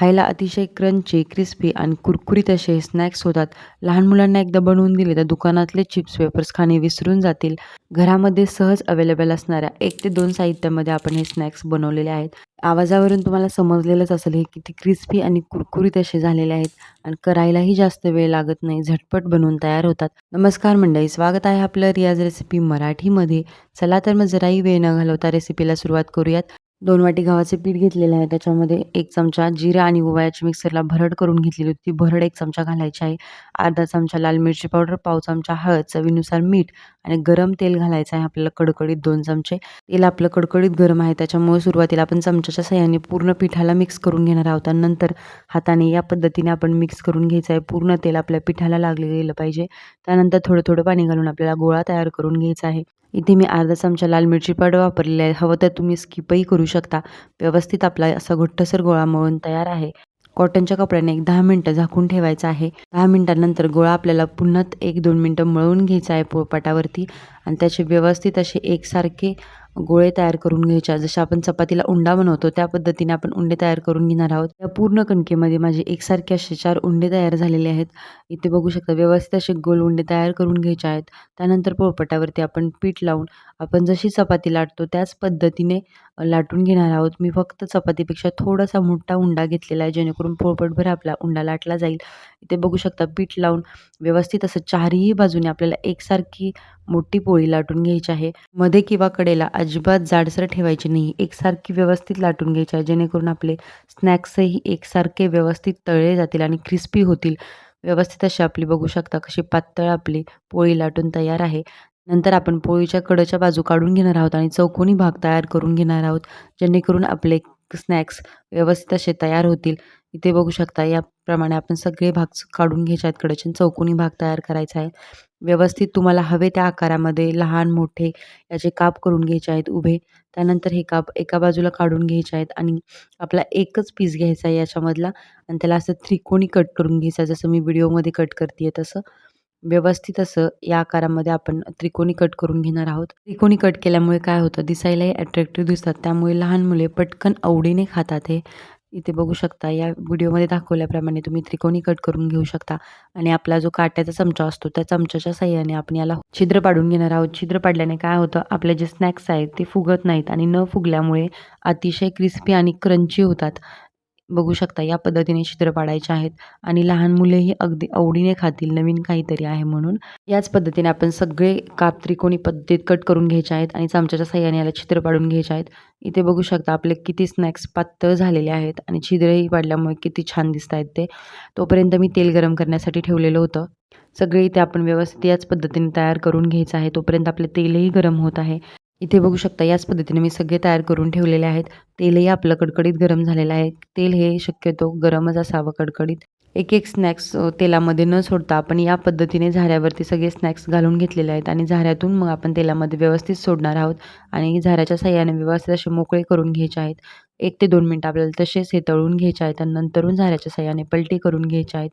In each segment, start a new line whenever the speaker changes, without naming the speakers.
खायला अतिशय crunchy, crispy आणि कुरकुरीत असे स्नॅक्स होतात. लहान मुलांना एकदा बनवून दिले तर दुकानातले चिप्स, वेफर्स खाणे विसरून जातील. घरामध्ये सहज अवेलेबल असणाऱ्या एक ते दोन साहित्यामध्ये आपण हे स्नॅक्स बनवलेले आहेत. आवाजावरून तुम्हाला समजलेलंच असेल हे किती क्रिस्पी आणि कुरकुरीत असे झालेले आहेत आणि करायलाही जास्त वेळ लागत नाही. झटपट बनवून तयार होतात. नमस्कार मंडळी, स्वागत आहे आपलं रियाज रेसिपी मराठीमध्ये. चला तर मग जराही वेळ न घालवता रेसिपीला सुरुवात करूयात. दोन वाटी गव्हाचे पीठ घेतलेलं आहे. त्याच्यामध्ये एक चमचा जिरा आणि ओव्याची मिक्सरला भरड करून घेतलेली होती. ती भरड एक चमचा घालायची आहे. अर्धा चमचा लाल मिरची पावडर, पाव चमचा हळद, चवीनुसार मीठ आणि गरम तेल घालायचं आहे आपल्याला कडकडीत दोन चमचे. तेल आपलं कडकडीत गरम आहे त्याच्यामुळे सुरुवातीला आपण चमच्याच्या सहाय्याने पूर्ण पिठाला मिक्स करून घेणार आहोत नंतर हाताने या पद्धतीने आपण मिक्स करून घ्यायचं आहे. पूर्ण तेल आपल्या पिठाला लागले गेलं पाहिजे. त्यानंतर थोडं थोडं पाणी घालून आपल्याला गोळा तयार करून घ्यायचा आहे. इथे मी अर्धा चमचा लाल मिरची पावडर वापरलेली आहे. हवं तर तुम्ही स्किपही करू शकता. व्यवस्थित आपला असा घट्टसर गोळा मळून तयार आहे. कॉटनच्या कपड्याने एक दहा मिनटं झाकून ठेवायचं आहे. दहा मिनटानंतर गोळा आपल्याला पुन्हा एक दोन मिनटं मळून घ्यायचा आहे पोळपाटावरती आणि त्याचे व्यवस्थित असे एकसारखे गोळे तयार करून घ्यायच्या जशा आपण चपातीला उंडा बनवतो त्या पद्धतीने आपण उंडे तयार करून घेणार आहोत. या पूर्ण कणकेमध्ये माझे एकसारखे असे चार उंडे तयार झालेले आहेत. इथे बघू शकता व्यवस्थित असे गोल उंडे तयार करून घ्यायचे आहेत. त्यानंतर पोळपटावरती आपण पीठ लावून आपण जशी चपाती लाटतो त्याच पद्धतीने लाटून घेणार आहोत. मी फक्त चपातीपेक्षा थोडासा मोठा उंडा घेतलेला आहे जेणेकरून पोळपटभर आपला उंडा लाटला जाईल. इथे बघू शकता पीठ लावून व्यवस्थित असं चारही बाजूने आपल्याला एकसारखी मोठी पोळी लाटून घ्यायची आहे. मध्ये किंवा कडेला अजिबात जाडसर ठेवायची नाही. एकसारखी व्यवस्थित लाटून घ्यायची आहे जेणेकरून आपले स्नॅक्सही एकसारखे व्यवस्थित तळले जातील आणि क्रिस्पी होतील. व्यवस्थित अशी आपली बघू शकता कशी पातळ आपली पोळी लाटून तयार आहे. नंतर आपण पोळीच्या कडच्या बाजू काढून घेणार आहोत आणि चौकोनी भाग तयार करून घेणार आहोत जेणेकरून आपले स्नॅक्स व्यवस्थित असे तयार होतील. इथे बघू शकता याप्रमाणे आपण सगळे भाग काढून घ्यायचे आहेत कडचे चौकोनी भाग तयार करायचा आहे. व्यवस्थित तुम्हाला हवे त्या आकारामध्ये लहान मोठे याचे काप करून घ्यायचे आहेत उभे. त्यानंतर हे काप एका बाजूला काढून घ्यायचे आहेत आणि आपला एकच पीस घ्यायचा आहे याच्यामधला आणि त्याला असं त्रिकोणी कट करून घ्यायचा जसं मी व्हिडिओमध्ये कट करते तसं. व्यवस्थित असं या आकारामध्ये आपण त्रिकोणी कट करून घेणार आहोत. त्रिकोणी कट केल्यामुळे काय होतं दिसायलाही अट्रॅक्टिव्ह दिसतात. त्यामुळे लहान मुले पटकन आवडीने खातात हे. इथे बघू शकता या व्हिडिओमध्ये दाखवल्याप्रमाणे तुम्ही त्रिकोणी कट करून घेऊ शकता आणि आपला जो काट्याचा चमचा असतो त्या चमच्याच्या साह्याने आपण याला छिद्र पाडून घेणार आहोत. छिद्र पाडल्याने काय होतं आपले जे स्नॅक्स आहेत ते फुगत नाहीत आणि न फुगल्यामुळे अतिशय क्रिस्पी आणि क्रंची होतात. बघू शकता या पद्धतीने चित्र पाडायचे आहेत आणि लहान मुलेही अगदी आवडीने खातील नवीन काहीतरी आहे म्हणून. याच पद्धतीने आपण सगळे काप त्रिकोणी पद्धतीत कट करून घ्यायचे आहेत आणि चमच्याच्या सहाय्याने याला छिद्र पाडून घ्यायचे आहेत. इथे बघू शकता आपले किती स्नॅक्स पातळ झालेले आहेत आणि छिद्रही पाडल्यामुळे किती छान दिसत आहेत ते. तोपर्यंत मी तेल गरम करण्यासाठी ठेवलेलं होतं. सगळे इथे आपण व्यवस्थित याच पद्धतीने तयार करून घ्यायचं आहे. तोपर्यंत आपले तेलही गरम होत आहे. इथे बघू शकता याच पद्धतीने मी सगळे तयार करून ठेवलेले आहेत. तेलही आपलं कडकडीत गरम झालेलं आहे. तेल हे शक्यतो गरमच असावं कडकडीत. एक एक स्नॅक्स तेलामध्ये न सोडता आपण या पद्धतीने झाऱ्यावरती सगळे स्नॅक्स घालून घेतलेले आहेत आणि झाऱ्यातून मग आपण तेलामध्ये व्यवस्थित सोडणार आहोत आणि झाऱ्याच्या सहाय्याने व्यवस्थित असे मोकळे करून घ्यायचे आहेत. एक ते दोन मिनटं आपल्याला तसेच हे तळून घ्यायचे आहेत आणि नंतरून झाऱ्याच्या साहाय्याने पलटी करून घ्यायचे आहेत.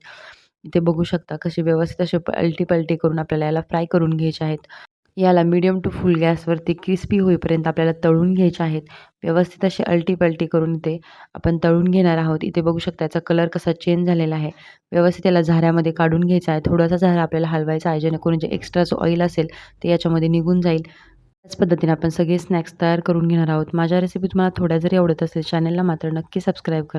इथे बघू शकता कसे व्यवस्थित असे पलटी-पलटी करून आपल्याला याला फ्राय करून घ्यायचे आहेत. याला मीडियम टू फुल गॅसवरती क्रिस्पी होईपर्यंत आपल्याला तळून घ्यायचे आहेत. व्यवस्थित अशी अलटी-पलटी करून इथे आपण तळून घेणार आहोत. इथे बघू शकता याचा कलर कसा चेंज झालेला आहे. व्यवस्थित याला झाऱ्यामध्ये काढून घ्यायचा आहे. थोडासा झारा आपल्याला हलवायचा आहे जेणेकरून जे एक्स्ट्रा जो ऑइल असेल ते याच्यामध्ये निघून जाईल. त्याच पद्धतीने आपण सगळे स्नॅक्स तयार करून घेणार आहोत. माझ्या रेसिपी तुम्हाला थोड्या जरी आवडत असेल चॅनलला मात्र नक्की सबस्क्राईब करा.